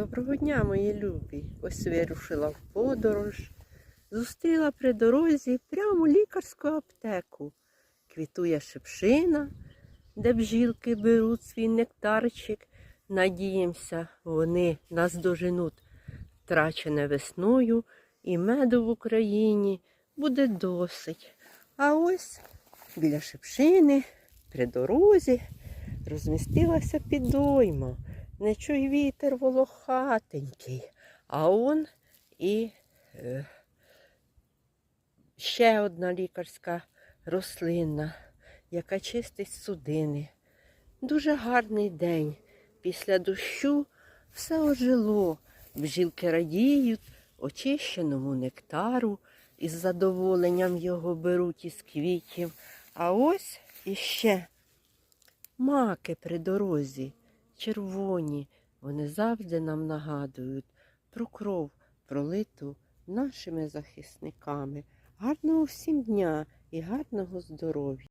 Доброго дня, мої любі. Ось вирушила в подорож. Зустріла при дорозі прямо лікарську аптеку. Квітує шипшина, де бжілки беруть свій нектарчик. Надіємося, вони нас доженуть втрачене весною, і меду в Україні буде досить. А ось біля шипшини, при дорозі, розмістилася підойма. Не чуй вітер волохатенький, а он і е, ще одна лікарська рослина, яка чистить судини. Дуже гарний день. Після дощу все ожило. Бжілки радіють очищеному нектару, із задоволенням його беруть із квітів. А ось іще маки при дорозі, червоні. Вони завжди нам нагадують про кров, пролиту нашими захисниками. Гарного всім дня і гарного здоров'я!